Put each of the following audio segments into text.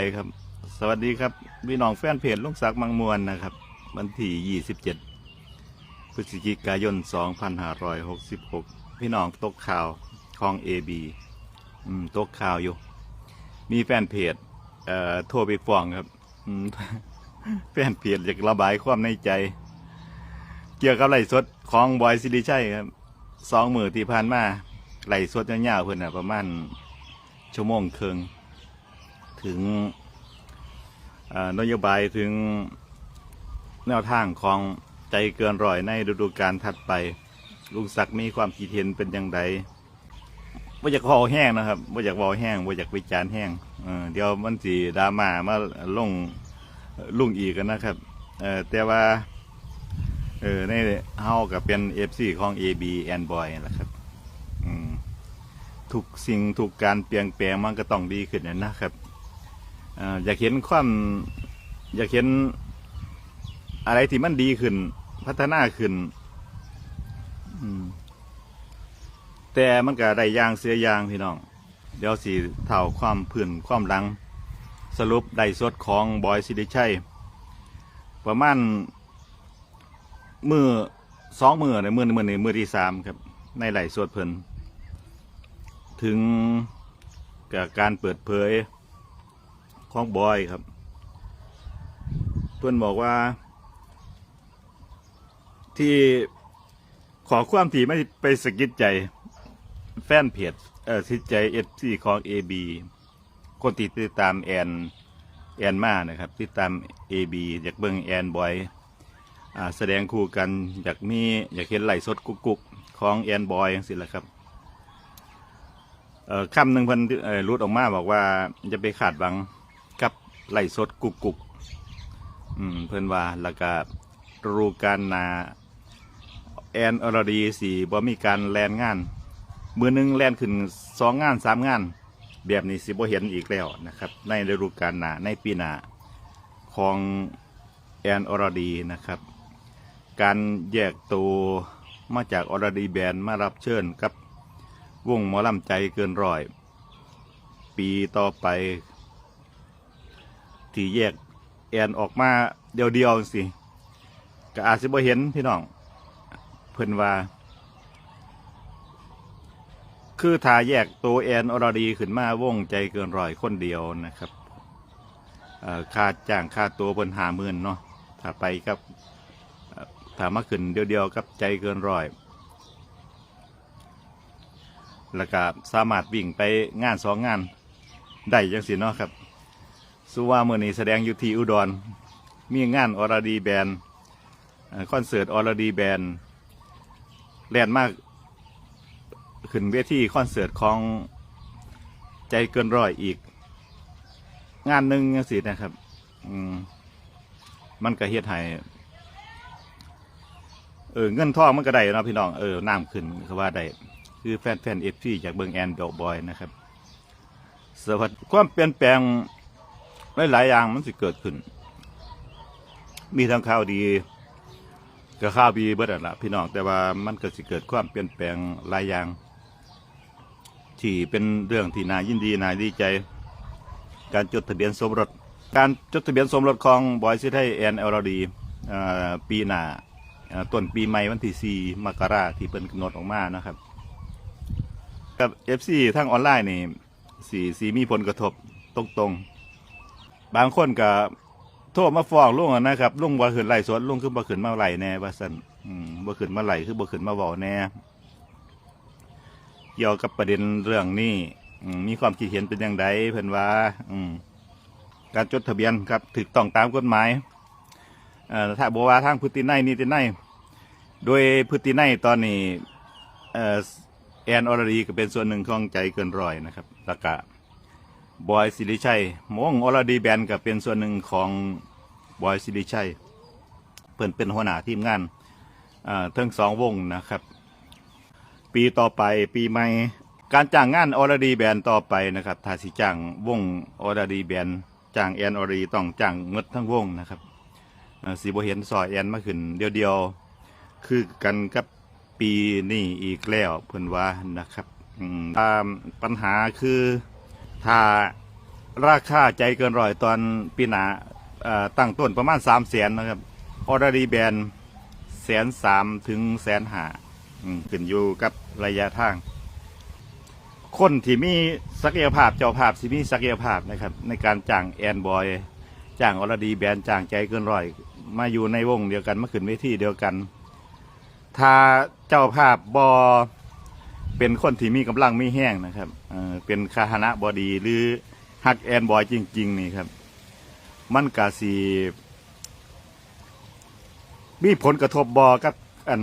ไปครับสวัสดีครับพี่น้องแฟนเพจลุงศักดิ์มังมวลนะครับ วันที่ 27 พฤศจิกายน 2566 พี่น้องตกข่าวของ AB อืมตกข่าวอยู่ มีแฟนเพจเอ่อโทรไปฟ้องครับอืมแฟนเพจอยากระบายความในใจ เกี่ยวกับไล่สดของบอยซิริชัยครับสองมือที่ผ่านมาไล่สดยาวๆเพื่อนน่ะประมาณชั่วโมงครึ่ง ถึงนโยบายถึงแนวทางของใจเกินร้อยในฤดูกาลถัดไป ลุงศักดิ์มีความคิดเห็นเป็นอย่างไรว่าอยากเวอแห้งนะครับว่าอยากเวอแห้งว่าอยากวิจารณ์แห้งเเดี๋ยวมันสีดราม่ามาลงลุงอีกกันนะครับแต่ว่าเออในเฮากับเป็นเอฟซีของ AB and Boy แหละครับทุกสิ่งทุกการเปลี่ยนแปลงมันก็ต้องดีขึ้นนะครับ อ่ออยากเห็นความอยากเห็นอะไรที่มันดีขึ้น พัฒนาขึ้นแต่มันก็ได้ยางเสียยางพี่น้อง เดี๋ยวสีเท่าความพื้นความหลัง สรุปได้สดของบอยสิริชัยประมาณมือสองมือในมือมือหนึ่งมือที่สามครับ ในไหลฟ์สดเพิ่นถึงกับการเปิดเผย ของบอยครับ เพื่อนบอกว่า ที่ขอความที่ไม่ไปสะกิดใจ แฟนเพจเออสิใจเอฟซีของ AB คนที่ติดตามแอนแอนมานะครับ ติดตาม AB อยากเบิ่งแอนบอยอ่าแสดงคู่กันอยากมีอยากเห็นไหลสดกุกกุกๆของแอนบอยอย่างสิละครับเอ่อคำหนึ่งเพิ่นเอ่อรุดออกมาบอกว่าจะไปขาดหวัง ไลฟ์สดกุกกุกอืมเพิ่นว่าแล้วก็รูการนาแอนอรดีสี่บ่มีการแลนงาน มือหนึงแลนขึ้นสองงานสามงาน แบบนี้สิบ่เห็นอีกแล้วนะครับ ในฤดูกาลหนาในปีหนาของแอนอรดีนะครับ การแยกตัวมาจากอรดีแบนมารับเชิญกับวงหมอลำใจเกินร้อย ปีต่อไป ที่แยกแอนออกมาเดียวๆสิก็อาจจะบ่เห็นพี่น้อง เพิ่นว่า คือถ้าแยกตัวแอนอรดีขึ้นมาว่งใจเกินร้อยคนเดียวนะครับค่าจ้างค่าตัวเพิ่นหาหมื่นเนาะถ้าไปกับถ้ามาขึ้นเดียวๆกับใจเกินร้อยแล้วก็สามารถวิ่งไปงานสองงานได้จังสิเนาะครับ สุว่าเมื่อนี้แสดงอยู่ที่อุดร มีงานออรดีแบนคอนเสิร์ตออรดีแบนแลนมาก ขึ้นเวทีคอนเสิร์ตของใจเกินร้อยอีก งานหนึ่งจังสินะครับมมันก็เฮ็ดให้เออเงินทองมันก็ได้เนาะพี่น้องเออน้ำขึ้นคือว่าได้คือแฟนแฟนเอฟซีจากเบิงแอนดอกบอยนะครับสวัสดีความเปลี่ยนแปลง หลายๆอย่างมันสิเกิดขึ้น มีทั้งข่าวดีกับข่าวดีเบิดนั่นละพี่น้องแต่ว่ามันก็สิเกิดความเปลี่ยนแปลงหลายอย่าง ที่เป็นเรื่องที่น่ายินดีน่าดีใจ การจดทะเบียนสมรส การจดทะเบียนสมรสของบอยซิไทยแอนเอลดีปีหน้าต้นปีใหม่วันที่4มกราที่เป็นกำหนดออกมานะครับ กับเอฟซีทั้งออนไลน์นี่สีสีมีผลกระทบตรงๆ บางคนก็โทรมาฟ้องลุงอะนะครับลุงบ่ขึ้นไหลสวนลุงคือบ่ขึ้นมาไหลแน่ว่าซั่นอืมบ่ขึ้นมาไหลคือบ่ขึ้นมาเว้าแน่เกี่ยวกับประเด็นเรื่องนี้อืมมีความคิดเห็นเป็นอย่างไรเพิ่นว่า อืมการจดทะเบียนครับถูกต้องตามกฎหมายเอ่อถ้าบอกว่าทางพฤตินัยนิตินัยโดยพฤตินัยตอนนี้เอ่อแอนอรดีก็เป็นส่วนหนึ่งของใจเกินร้อยนะครับแล้วก็ บอยสิริชัยมงอรดีแบนก็เป็นส่วนหนึ่งของบอยสิริชัยเพิ่นเป็นหัวหน้าทีมงานทั้งสองวงนะครับ ปีต่อไปปีใหม่การจ้างงานออร์ดีแบนต่อไปนะครับถ้าสิจ้างวงออร์ดีแบนจ้างแอนออรดีต้องจ้างเงดทั้งวงนะครับสีบเห็นซอยแอนมาขึ้นเดียวๆ คือกันกับปีนี้อีกแล้วเพิ่อนว่านะครับตามปัญหาคือ ถ้าราคาใจเกินร้อยตอนปีหนาตั้งต้นประมาณสามแสนนะครับออร์ดีแบนแสนสามถึงแสนห้าขึ้นอยู่กับระยะทาง คนที่มีศักยภาพเจ้าภาพที่มีศักยภาพนะครับ ในการจ้างแอนบอยจ้างออร์ดีแบนจ้างใจเกินร้อย มาอยู่ในวงเดียวกันมาขึ้นเวทีเดียวกัน ถ้าเจ้าภาพบอ เป็นคนที่มีกำลังไม่แห้งนะครับเอ่อเป็นคาหนะบอดีหรือฮักแอนบอยจริง ๆ นี่ครับ มันกาสีมีผลกระทบบอกับอัน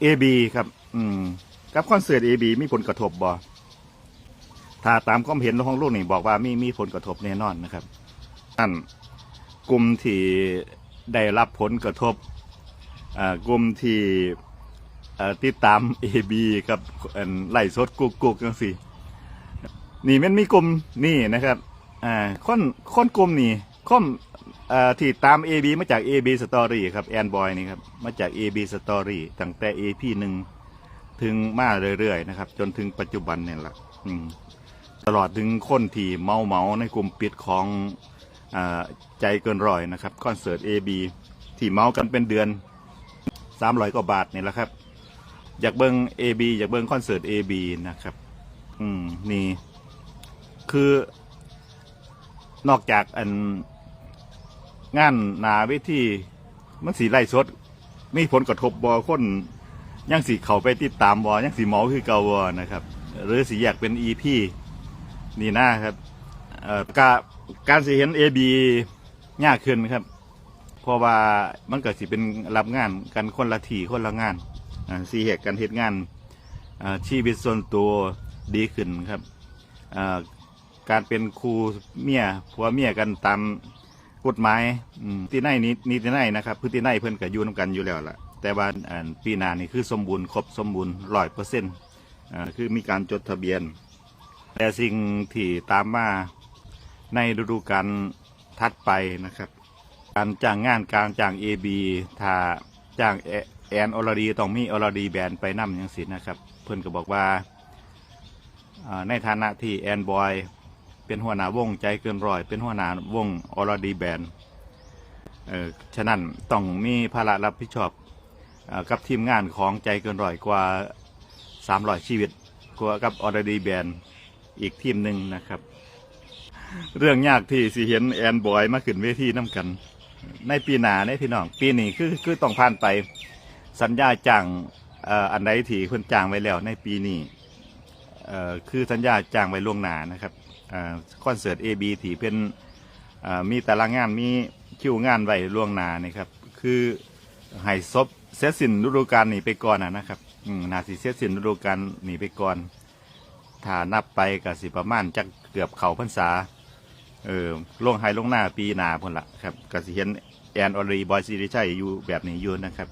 เอบีครับ อืม กับคอนเสิร์ตเอบีมีผลกระทบบอถ้าตามความเห็นของลูกนี่บอกว่ามีมีผลกระทบแน่นอนนะครับนั่นกลุ่มที่ได้รับผลกระทบอ่ากลุ่มที่ ติดตาม AB กับไล่สดกุกกุกจังสินี่มันมีกลุ่มนี่นะครับอ่าคนคนกลุ่มนี่คนอ่อที่ตาม AB มาจาก AB Story ครับแอนบอยนี่ครับมาจาก AB Story ตั้งแต่ AP หนึ่งถึงมาเรื่อยๆนะครับ จนถึงปัจจุบันเนี่ยแหละตลอดถึงคนที่เมาเมาในกลุ่มปิดของอใจเกินร้อยนะครับคอนเสิร์ต AB ที่เมากันเป็นเดือนสามร้อยกว่าบาทนี่แหละครับ อยากเบิง AB อยากเบิงคอนเสิร์ต AB นะครับ อืมนี่ คือนอกจากอันงานหนาเวทีมันสีไล่สดมีผลกระทบบอคนยังสีเขาไปติดตามบอยังสีเมาคือเกาบอนะครับ หรือสีอยากเป็น EP นี่นะครับกาการสิเห็น AB ยากขึ้นครับ เพราะว่ามันเก็สิเป็นรับงานกันคนละทีคนละงาน สี่เหตุกันเหตุงานชีวิตส่วนตัวดีขึ้นครับการเป็นครูเมียผัวเมียกันตามกฎหมายอืมที่ไหนนี้นี่ที่ไหนนะครับพื้นที่ไหนเพิ่อนก็อยู่นำกันอยู่แล้วล่ะแต่ว่าปีหน้านี่คือสมบูรณ์ครบสมบูรณ์ร้อยเปอร์เซ็นต์คือมีการจดทะเบียน แต่สิ่งที่ตามมาในฤดูกาลถัดไปนะครับ การจ้างงานการจ้าง AB ถ้าจ้าง แอแอนออรดีต้องมีออรดีแบนไปนำอย่างสินะครับ เพื่อนก็บอกว่าในฐานะที่แอนบอยเป็นหัวหน้าวงใจเกินร้อย เป็นหัวหน้าวงออรดีแบนเออฉะนั้นต้องมีภาระรับผิดชอบอกับทีมงานของใจเกินร้อยกว่า 300 ชีวิตกว่ากับออรดีแบนอีกทีมหนึ่งนะครับ เรื่องยากที่สิเห็นแอนบอยมาขึ้นเวทีน้ำกัน ในปีหนาเนี่ยพี่น้อง ปีนี้คือคือต้องผ่านไป สัญญาจ้างอันใดที่เพิ่นจ้างไว้แล้วในปีนี้คือสัญญาจ้างไว้ล่วงหน้านะครับเอ่อคอนเสิร์ต AB ที่เป็นมีตารางงานมีคิวงานไว้ล่วงหน้านี่ครับคือให้ซบเสร็จสิ้นฤดูกาลนี้ไปก่อนนะครับนาสิเสร็จสิ้นฤดูกาลนี้ไปก่อนถ้านับไปก็สิประมาณจักเกือบเขาพรรษาเออลงไฮลงหน้าปีหนาพุ่นละครับก็สิเห็นแอนอรีบอยซีริชัยอยู่แบบนี้อยู่นะครับ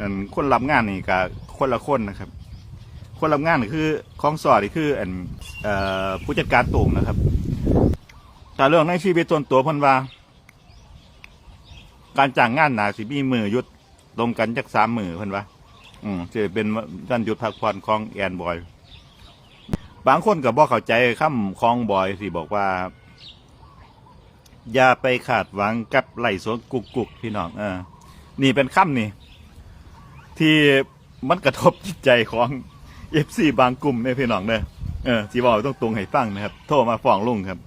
อันคนรับงานนี่ก็คนละคนนะครับ คนรับงานคือของสอดนี่คืออันอผู้จัดการตุ่งนะครับแต่เรื่องในชีวิตส่วนตัวพิ่นว่า การจ้างงานหนาสิมีมือยุดลงกันจักสามมือพิ่นว่า อืมจะเป็นวันหยุดพักผ่อนของแอนบอย บางคนก็บอกเข้าใจคำของบอยที่บอกว่า อย่าไปขาดหวังกับไหลสวนกุกกุกพี่น้องเออนี่เป็นคำนี่ ที่มันกระทบจิตใจของเอฟซีบางกลุ่มเนี่ยพี่น้องเนอะเออที่บอกต้องตรงให้ฟังนะครับ โทรมาฟ้องลุงครับ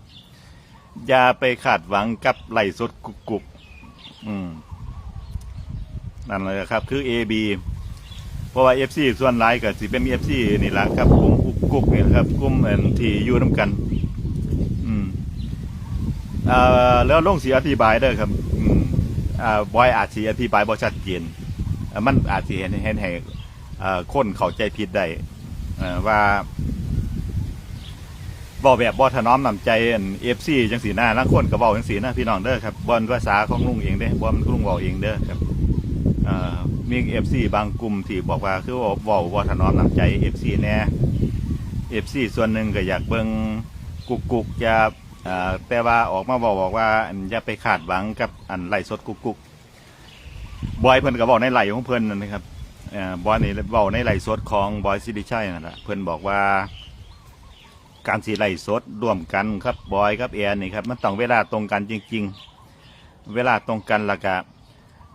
อย่าไปขาดหวังกับไหลสดกุกกุกอืมนั่นเลยครับ คือ AB เพราะว่า FC ส่วนหลายก็สิเป็น FC นี่แหละครับกลุ่มกุกกุกนี่ครับกลุ่มอันที่อยู่น้ำกัน อืมอ่อแล้วลงสีอธิบายเด้อครับ อืมอ่าบอยอาจสีอธิบายบ่ชัดเจน มันอาจสิเห็นเห็นให้เอ่อคนเข้าใจผิดได้ว่าบอกแบบบ่ถนอมนำใจเอัน FC จังสีหน้าลังคนก็เว้าจังสีนะพี่น้องเด้อครับบ่นภาษาของลุงเองเด้บ่มันลุงเว้าเองเด้อครับมีเอฟซีบางกลุ่มที่บอกว่าคือว่าเว้าว่ถนอมน้ำใจเอฟซีแน่เอฟซีส่วนหนึ่งก็อยากเบิ่งกุกกุกจะแต่ว่าออกมาบอกบอกว่าอย่าไปคาดหวังกับอันไล่สดกุกกุก บอยเพิ่นก็บอกในไหลของเพิ่นนั่นะครับบอยนี่เว้าในไหลสดของบอยซิดิชัยนั่นแหละเพิ่นบอกว่าการสีไหลสดร่วมกันครับบอยครับแอนนี่ครับมันต้องเวลาตรงกันจริง ๆ เวลาตรงกันล้วก็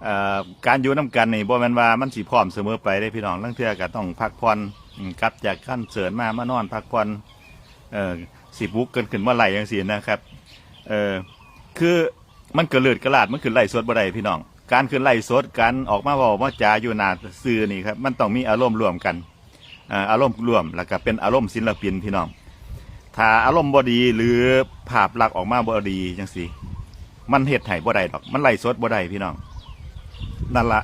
เอ่อการอยู่น้กันนี่บ่แม่นว่ามันสิพร้อมเสมอไปได้พี่น้องลังเทื่อก็ต้องพักผ่อนกลับจากขั้นเสริญมามานอนพักผ่อนสิบุกเกินขึ้นเมาไหลจังซี่นะครับคือมันเกระเลิดกระลาดมันขึ้นไหลสดบ่ได้พี่น้อง การขึ้นไล่สดการออกมาเว้ามาจาอยู่หนาซื่อนี่ครับมันต้องมีอารมณ์ร่วมกันอารมณ์ร่วมแล้วก็เป็นอารมณ์ศิลปินพี่น้อง ถ้าอารมณ์บ่ดีหรือภาพลักษณ์ออกมาบ่ดีจังซี่มันเฮ็ดให้บ่ได้ดอก มันไล่สดบ่ได้พี่น้องนั่นละ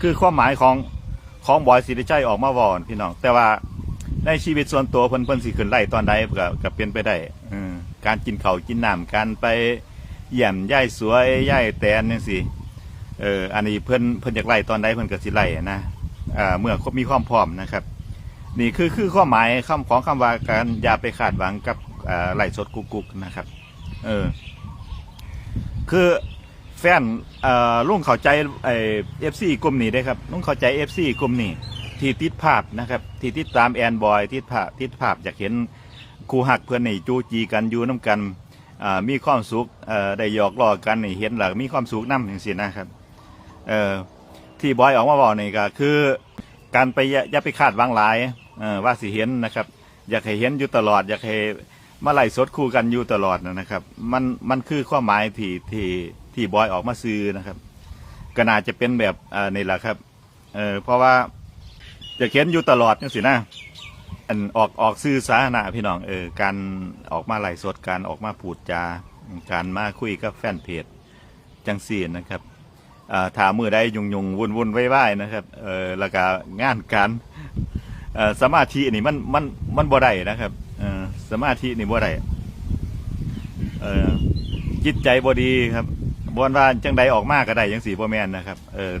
คือความหมายของของบอยสิริชัยออกมาวอนพี่น้อง แต่ว่าในชีวิตส่วนตัวเพิ่นเพิ่นสิขึ้นไล่ตอนใดก็ก็เป็นไปได้ออการกินเขากินน้ำการไปเยี่ยมย่ายสวยย่ายแตนจังซี่ เอออันนี้เพิ่อนเพิ่อนอยากไล่ตอนใดเพิ่อนก็สิไล่นะอ่าเมื่อมีความพร้อมนะครับ นี่คือคือความหมายคำของคำว่าการอย่าไปคาดหวังกับอ่าไล่สดกุกกุกนะครับเออคือแฟนเอ่อลุงเข้าใจไอเอฟซีกลุ่มนี้ได้ครับลุงเข้าใจเอฟซีกลุ่มนี้ที่ติดภาพนะครับที่ติดตามแอนบอยติดภาพติดภาพอยากเห็นครูหักเพื่อนนี่จูจีกันอยู่น้กันอ่ามีความสุขเอ่อได้หยอกล้อกันนี่เห็นหลักมีความสุขนำอย่างสินะครับ เออที่บอยออกมาบอกนี่ก็คือการไปอย่าอย่าไปคาดหวังหลายเออว่าสิเห็นนะครับ อยากให้เห็นอยู่ตลอด อยากให้มาไล่สดคู่กันอยู่ตลอดนะครับ มันมันคือความหมายที่ที่ที่บอยออกมาซื้อนะครับ ก็น่าจะเป็นแบบอ่านี่แหละครับเออเพราะว่าจะเห็นอยู่ตลอดนี่สินะอันออกออกซื้อสาธารณะพี่น้องเออการออกมาไล่สดการออกมาพูดจาการมาคุยกับแฟนเพจจังซีนะครับ อ่าถามมือได้ยุงยุงวุ่นวุ่นไว้ไว้นะครับเออแล้วก็งานการเอ่อสมาธินี่มันมันมันบ่ได้นะครับเออสมาธินี่บ่ได้เออจิตใจบ่ดีครับบอนว่าจังใดออกมากก็ได้จังสีบ่แม่นนะครับเออ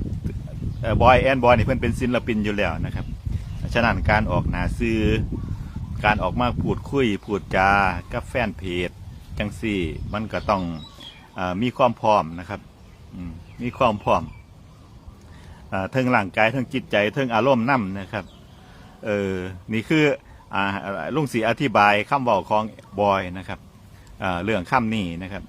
เออบอยแอนบอยนี่เพิ่อนเป็นศิลปินอยู่แล้วนะครับฉะนั้นการออกหนาซื้อการออกมาพูดคุยพูดจากับแฟนเพจจังสี่ มันก็ต้องอมีความพร้อมนะครับ อืม มีความพร้อมเทิงร่างกายเทิงจิตใจเทิงอารมณ์นั่นะครับเออนี่คืออลุงศรีอธิบายคำเว้าของบอยนะครับเรื่องคำนี้นะครับ